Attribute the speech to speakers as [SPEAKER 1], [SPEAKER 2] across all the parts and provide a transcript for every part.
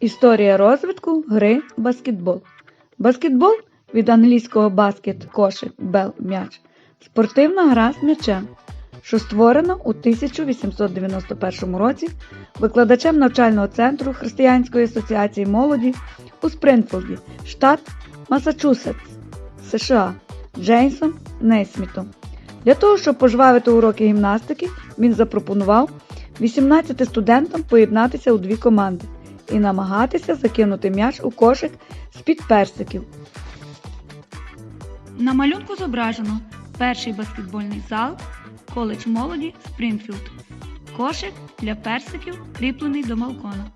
[SPEAKER 1] Історія розвитку гри баскетбол. Баскетбол від англійського баскет кошик, бел м'яч. Спортивна гра з м'ячем, що створена у 1891 році викладачем навчального центру Християнської асоціації молоді у Спрингфілді, штат Масачусетс, США Джейсом Нейсмітом. Для того, щоб пожвавити уроки гімнастики, він запропонував 18 студентам поєднатися у дві команди і намагатися закинути м'яч у кошик з-під персиків. На малюнку зображено перший баскетбольний зал, коледж молоді Спрінфілд. Кошик для персиків кріплений до балкона.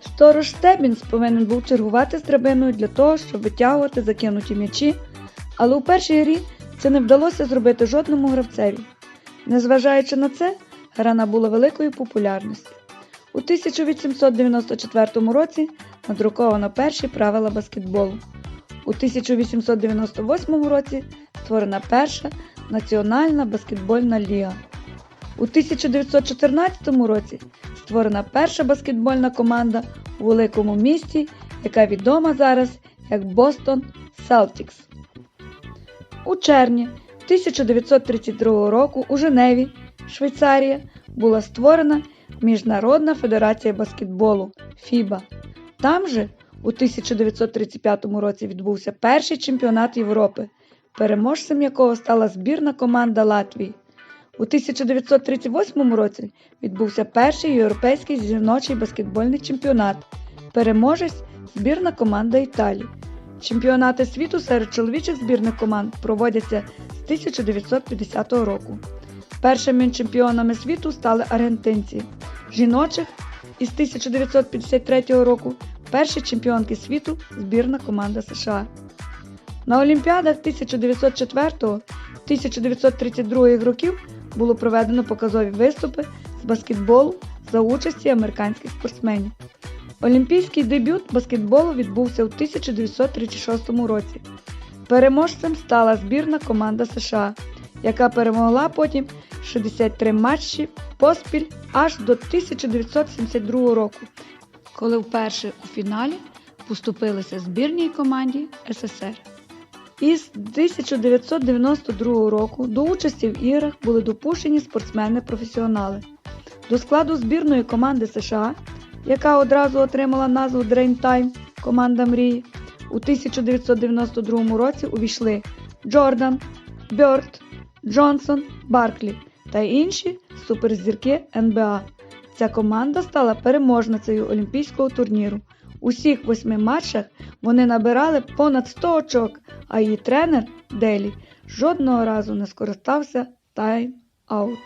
[SPEAKER 1] Сторож Стебінс повинен був чергувати з драбиною для того, щоб витягувати закинуті м'ячі, але у першій грі це не вдалося зробити жодному гравцеві. Незважаючи на це, гра набула великої популярності. У 1894 році надруковано перші правила баскетболу. У 1898 році створена перша національна баскетбольна ліга. У 1914 році створена перша баскетбольна команда у великому місті, яка відома зараз як Бостон Селтікс. У червні 1932 року у Женеві, Швейцарія, була створена Міжнародна федерація баскетболу ФІБА. Там же у 1935 році відбувся перший чемпіонат Європи, переможцем якого стала збірна команда Латвії. У 1938 році відбувся перший європейський жіночий баскетбольний чемпіонат, переможець збірна команда Італії. Чемпіонати світу серед чоловічих збірних команд проводяться з 1950 року. Першими чемпіонами світу стали аргентинці. Жіночих із 1953 року перші чемпіонки світу збірна команда США. На Олімпіадах 1904-1932 років було проведено показові виступи з баскетболу за участі американських спортсменів. Олімпійський дебют баскетболу відбувся у 1936 році. Переможцем стала збірна команда США, яка перемогла потім 63 матчі поспіль аж до 1972 року, коли вперше у фіналі поступилися збірній команді СССР. Із 1992 року до участі в іграх були допущені спортсмени-професіонали. До складу збірної команди США, яка одразу отримала назву Time команда мрії, у 1992 році увійшли Джордан, Бьорд, Джонсон, Барклі та інші суперзірки НБА. Ця команда стала переможницею Олімпійського турніру. У всіх восьми матчах вони набирали понад 100 очок, а її тренер Делі жодного разу не скористався тайм-аутом.